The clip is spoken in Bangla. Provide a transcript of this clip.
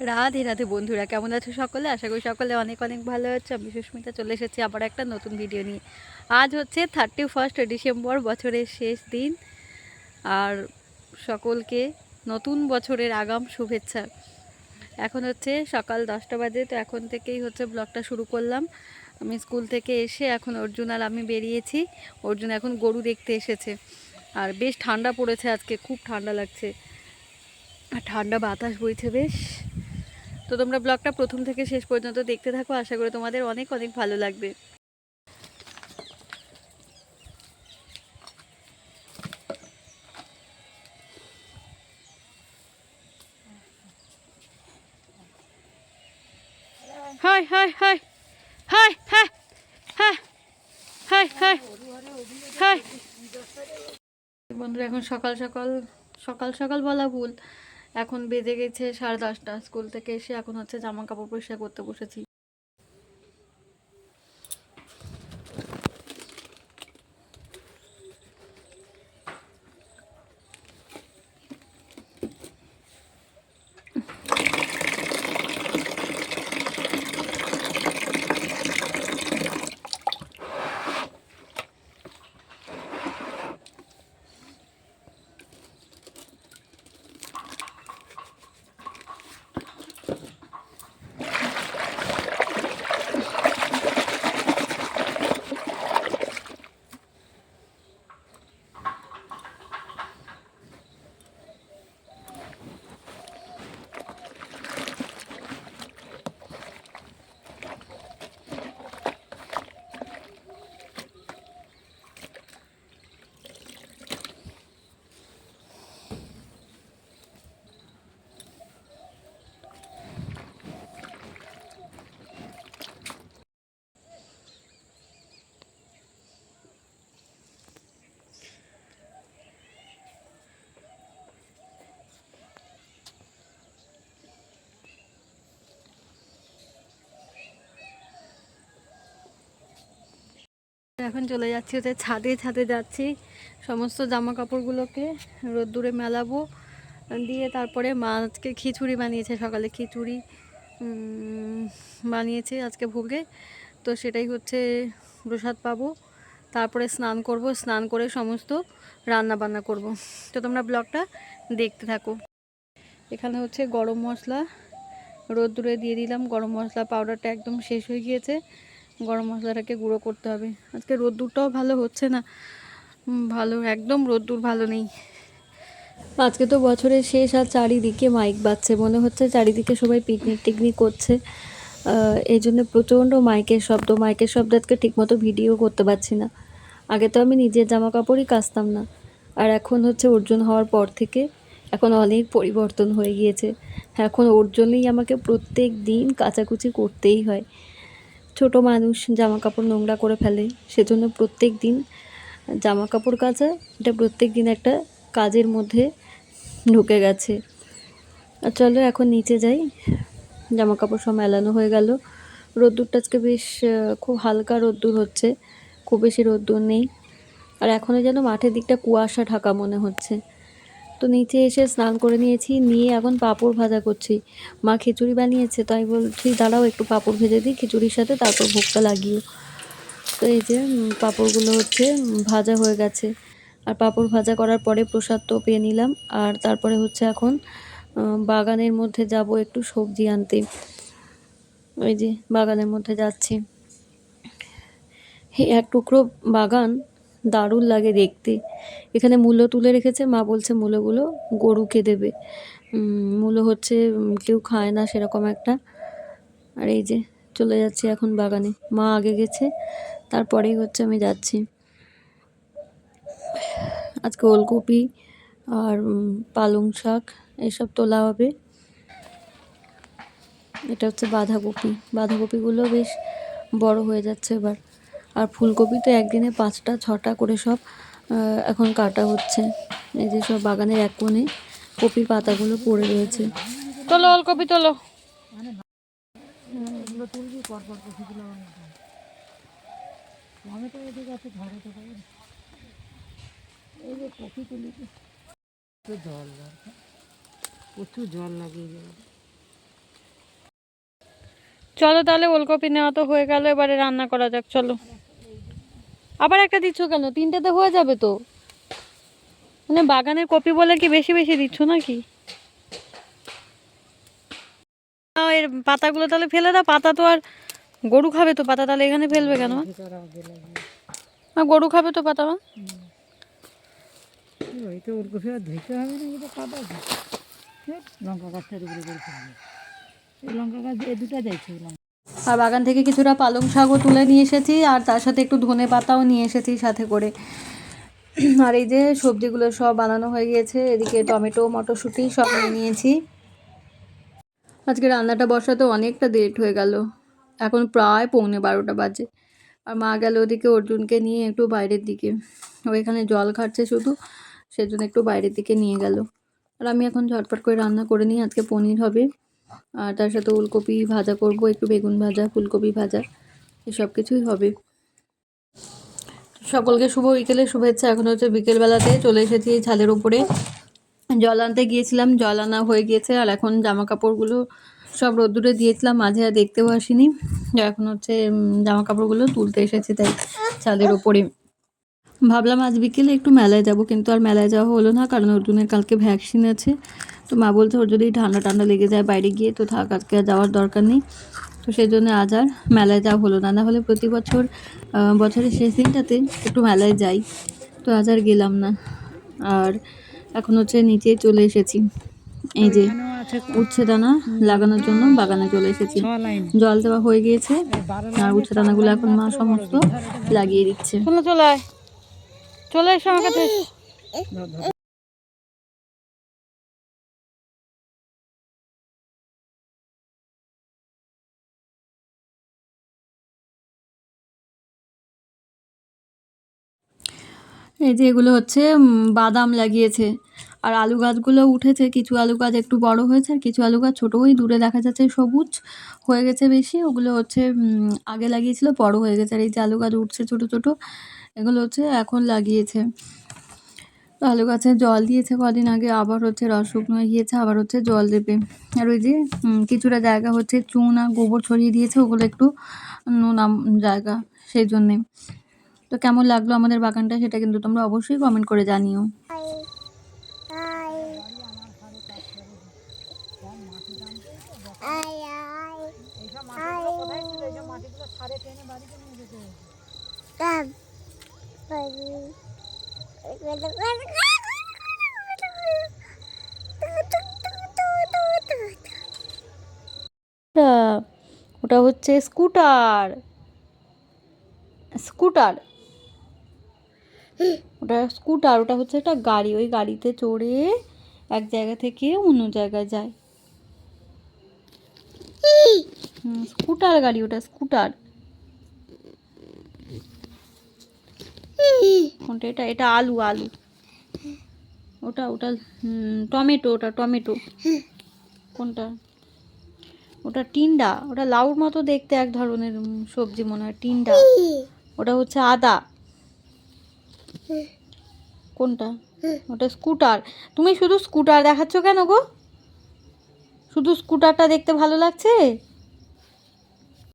রাধে রাধে বন্ধুরা, কেমন আছো সকলে? আশা করি সকলে অনেক অনেক ভালো আছে। আমি সুস্মিতা, চলে এসেছি আবার একটা নতুন ভিডিও নিয়ে। আজ হচ্ছে থার্টি ফার্স্ট ডিসেম্বর বছরের শেষ দিন। আর সকলকে নতুন বছরের আগাম শুভেচ্ছা। এখন হচ্ছে সকাল দশটা বাজে, তো এখন থেকেই হচ্ছে ব্লগটা শুরু করলাম। আমি স্কুল থেকে এসে এখন অর্জুন আর আমি বেরিয়েছি। অর্জুন এখন গরু দেখতে এসেছে। আর বেশ ঠান্ডা পড়েছে আজকে, খুব ঠান্ডা লাগছে। আর ঠান্ডা বাতাস বইছে, বেশ। তো তোমরা ব্লগটা প্রথম থেকে শেষ পর্যন্ত দেখতে থাকো। আশা করি তোমাদের অনেক অনেক ভালো লাগবে। বন্ধুরা, এখন সকাল সকাল সকাল সকাল বলা ভুল। এখন বেজে গেছে সাড়ে দশটা। স্কুল থেকে এসে এখন হচ্ছে জামা কাপড় পরিষ্কার করতে বসেছি। এখন চলে যাচ্ছি হচ্ছে ছাদে ছাদে যাচ্ছি। সমস্ত জামা কাপড়গুলোকে রোদ্দুরে মেলাবো। দিয়ে তারপরে মা আজকে খিচুড়ি বানিয়েছে সকালে, খিচুড়ি বানিয়েছে আজকে ভোগে। তো সেটাই হচ্ছে প্রসাদ পাবো। তারপরে স্নান করব, স্নান করে সমস্ত রান্না বান্না করব। তো তোমরা ব্লগটা দেখতে থাকো। এখানে হচ্ছে গরম মশলা। রোদ্দুরে দিয়ে দিলাম, গরম মশলা পাউডারটা একদম শেষ হয়ে গিয়েছে। গরম মশলাটাকে গুঁড়ো করতে হবে। আজকে রোদ্দুরটাও ভালো হচ্ছে না। ভালো, একদম রোদ্দুর ভালো নেই। আজকে তো বছরের শেষ আর চারিদিকে মাইক বাজছে। মনে হচ্ছে চারিদিকে সবাই পিকনিক টিকনিক করছে। এই জন্য প্রচণ্ড মাইকের শব্দ। মাইকের শব্দ আজকে ঠিকমতো ভিডিও করতে পারছি না। আগে তো আমি নিজের জামা কাপড়ই কাচতাম না। আর এখন হচ্ছে অর্জুন হওয়ার পর থেকে এখন অনেক পরিবর্তন হয়ে গিয়েছে। এখন ওর জন্যই আমাকে প্রত্যেক দিন কাচাকুচি করতেই হয়। ছোট মানুষ জামা কাপড় নোংরা করে ফেলে, সেজন্য প্রত্যেক দিন জামা কাপড় কাচা, এটা প্রত্যেক দিন একটা কাজের মধ্যে ঢুকে গেছে। আর চলো এখন নিচে যাই। জামা কাপড় সব মেলানো হয়ে গেল। রোদ্দুরটা আজকে বেশ খুব হালকা রোদ্দুর হচ্ছে, খুব বেশি রোদ্দুর নেই। আর এখনও যেন মাঠের দিকটা কুয়াশা ঢাকা মনে হচ্ছে। তো নিচে এসে স্নান করে নিয়েছি, নিয়ে এখন পাঁপড় ভাজা করছি। মা খিচুড়ি বানিয়েছে, তাই বলছি, দাঁড়াও, একটু পাঁপড় ভেজে দিই, খিচুড়ির সাথে তারপর ভোগটা লাগিও। তো এই যে পাঁপড়গুলো হচ্ছে ভাজা হয়ে গেছে। আর পাঁপড় ভাজা করার পরে প্রসাদ তো পেয়ে নিলাম। আর তারপরে হচ্ছে এখন বাগানের মধ্যে যাব একটু সবজি আনতে। ওই যে, বাগানের মধ্যে যাচ্ছি। এক টুকরো বাগান দারুণ লাগে দেখতে। এখানে মূলো তুলে রেখেছে, মা বলছে মূলোগুলো গরুকে দেবে। মূলো হচ্ছে কেউ খায় না সেরকম একটা। আর এই যে চলে যাচ্ছি এখন বাগানে। মা আগে গেছে, তারপরেই হচ্ছে আমি যাচ্ছি। আজকে ওলকপি আর পালং শাক, এসব তোলা হবে। এটা হচ্ছে বাঁধাকপি। বাঁধাকপিগুলো বেশ বড় হয়ে যাচ্ছে এবার। আর ফুলকপি তো একদিনে পাঁচটা, ছটা করে সব এখন কাটা হচ্ছে। এই যে সব বাগানের এক কোণে কপির পাতাগুলো পড়ে রয়েছে। তোলো, ওলকপি তোলো। চলো তাহলে ওলকপি নেওয়া তো হয়ে গেল, এবারে রান্না করা যাক, চলো। আবার একটা দিচ্ছ কেন? তিনটেতে হয়ে যাবে তো। মানে বাগানের কপি বলে কি বেশি বেশি দিচ্ছ নাকি? না, এর পাতাগুলো তাহলে ফেলে দাও। পাতা তো আর গরু খাবে তো পাতা তাহলে এখানে ফেলবে কেন? মা গরু খাবে তো পাতা মা? না লঙ্কা লঙ্কা গাছ দুটা যাইছে আর বাগান থেকে কিছুটা পালং শাকও তুলে নিয়ে এসেছি, আর তার সাথে একটু ধনে পাতাও নিয়ে এসেছি সাথে করে। আর এই যে সবজিগুলো সব বানানো হয়ে গিয়েছে, এদিকে টমেটো, মটরশুঁটি সব নিয়ে নিয়েছি। আজকে রান্নাটা বসাতে অনেকটা লেট হয়ে গেল, এখন প্রায় পৌনে বারোটা বাজে। আর মা গেল ওদিকে অর্জুনকে নিয়ে একটু বাইরের দিকে, ও এখানে জল খাচ্ছে শুধু, সেজন্য একটু বাইরের দিকে নিয়ে গেল। আর আমি এখন ঝটপট করে রান্না করে নিই, আজকে পনির হবে। আর তার সাথে ওলকপি ভাজা করব, একটু বেগুন ভাজা, ফুলকপি ভাজা এসব কিছুই হবে। সকলকে শুভ বিকেলে শুভেচ্ছা। এখন হচ্ছে বিকেলবেলাতে চলে এসেছি এই ছাদের উপরে। জল আনতে গিয়েছিলাম, জল আনা হয়ে গিয়েছে, আর এখন জামা কাপড়গুলো সব রোদ্দুরে দিয়েছিলাম, মাঝে আর দেখতেও আসিনি। এখন হচ্ছে জামা কাপড়গুলো তুলতে এসেছি তাই ছাদের উপরে। ভাবলাম আজ বিকেলে একটু মেলায় যাব, কিন্তু আর মেলায় যাওয়া হলো না, কারণ অর্জুনের কালকে ভ্যাকসিন আছে। তো মা বলছে ওর যদি ঠান্ডা ঠান্ডা লেগে যায় বাইরে গিয়ে তো থাক আজকে আর যাওয়ার দরকার নেই। তো সেই জন্য আজ আর মেলায় যাওয়া হলো না। না হলে প্রতি বছর বছরের শেষ দিনটাতে একটু মেলায় যাই। তো আজ আর গেলাম না। আর এখন হচ্ছে নিচে চলে এসেছি। এই যে উচ্ছে দানা লাগানোর জন্য বাগানে চলে এসেছি। জল দেওয়া হয়ে গিয়েছে। আর উচ্ছে দানাগুলো এখন মা সমস্ত লাগিয়ে দিচ্ছে। চলে চলে আয়। চলে এসো আমার কাছে। এই যে এগুলো হচ্ছে বাদাম লাগিয়েছে। আর আলু গাছগুলো উঠেছে, কিছু আলু গাছ একটু বড় হয়েছে আর কিছু আলু গাছ ছোটো দূরে দেখা যাচ্ছে সবুজ হয়ে গেছে বেশি। ওগুলো হচ্ছে আগে লাগিয়েছিল, বড় হয়ে গেছে। আর এই যে আলু গাছ উঠছে ছোটো ছোটো, এগুলো হচ্ছে এখন লাগিয়েছে। আলু গাছে জল দিয়েছে কদিন আগে, আবার হচ্ছে রস শুকনো হয়ে গিয়েছে, আবার হচ্ছে জল দেবে। আর ওই যে কিছুটা জায়গা হচ্ছে চুন আর গোবর ছড়িয়ে দিয়েছে, ওগুলো একটু নোনা জায়গা, সেই জন্যে। তো কেমন লাগল আমাদের বাগানটা সেটা কিন্তু তোমরা অবশ্যই কমেন্ট করে জানিও। ওটা হচ্ছে স্কুটার। স্কুটার? ওটা স্কুটার, ওটা হচ্ছে একটা গাড়ি। ওই গাড়িতে চড়ে এক জায়গা থেকে অন্য জায়গায় যায়। স্কুটার গাড়ি ওটা, স্কুটার। কোনটা এটা? এটা আলু আলু। ওটা ওটা টমেটো ওটা টমেটো। কোনটা? ওটা টিন্ডা। ওটা লাউর মতো দেখতে এক ধরনের সবজি মনে হয়, টিন্ডা। ওটা হচ্ছে আদা। কোনটা? ওটা স্কুটার। তুমি শুধু স্কুটার দেখাচ্ছ কেন গো? শুধু স্কুটারটা দেখতে ভালো লাগছে?